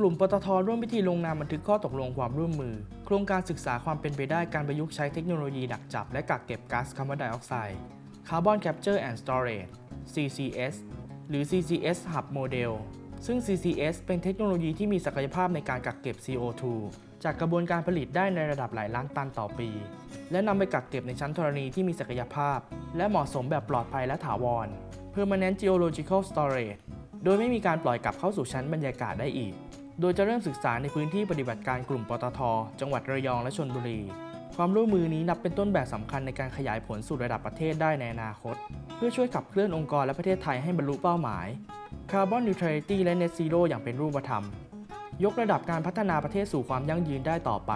กลุ่มปตทร่วมพิธีลงนามบันทึกข้อตกลงความร่วมมือ โครงการศึกษาความเป็นไปได้การประยุกต์ใช้เทคโนโลยีดักจับ และกักเก็บก๊าซคาร์บอนไดออกไซด์ Carbon Capture and Storage CCS หรือ CCS Hub Model ซึ่ง CCS เป็นเทคโนโลยีที่มีศักยภาพในการกักเก็บ CO2 จากกระบวนการผลิตได้ในระดับหลายล้านตันต่อปี และนำไปกักเก็บในชั้นธรณีที่มีศักยภาพ และเหมาะสมแบบปลอดภัยและถาวร Permanent Geological Storage โดยไม่มีการปล่อยกลับเข้าสู่ชั้นบรรยากาศได้อีก โดยจะเริ่มศึกษาในพื้นที่ปฏิบัติการกลุ่มปตท จังหวัดระยองและชนบุรี ความร่วมมือนี้นับเป็นต้นแบบสำคัญในการขยายผลสู่ระดับประเทศได้ในอนาคต เพื่อช่วยขับเคลื่อนองค์กรและประเทศไทยให้บรรลุเป้าหมาย Carbon Neutrality และ Net Zero อย่างเป็นรูปธรรม ยกระดับการพัฒนาประเทศสู่ความยั่งยืนได้ต่อไป